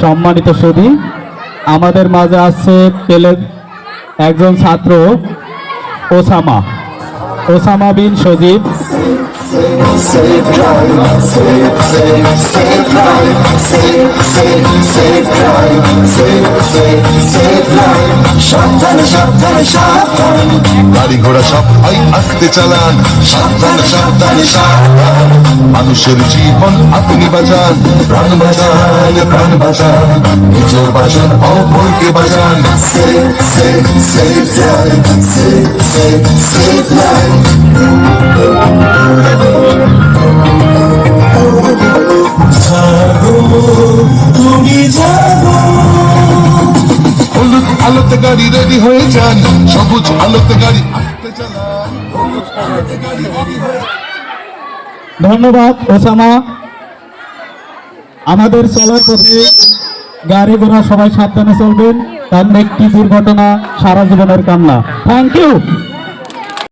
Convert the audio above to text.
সম্মানিত সুদী আমাদের মাঝে আসছে পেলে একজন ছাত্র, ওসামা। ওসামা বিন সজীব। গাড়ি ঘোড়া সব আস্তে চালান। সাবধানে সাবধানে, সাবধান। মানুষের জীবন আপনি বাঁচান প্রাণ বাঁচান প্রাণ বাঁচান। নিজের বাঁচান। অপরকে বাঁচান safe safe safe drive safe safe safe তুমি জানো হলুদ আলোতে গাড়ি রেডি হয়ে যান সবুজ আলোতে গাড়ি চালান। হলুদ আলোতে গাড়ি রেডি হয়ে ধন্যবাদ, ওসামা। আমাদের চলার পথে গাড়ি ঘোড়া সবাই সাবধানে চলবেন। তার একটি দুর্ঘটনা, সারা জীবনের কান্না থ্যাংক ইউ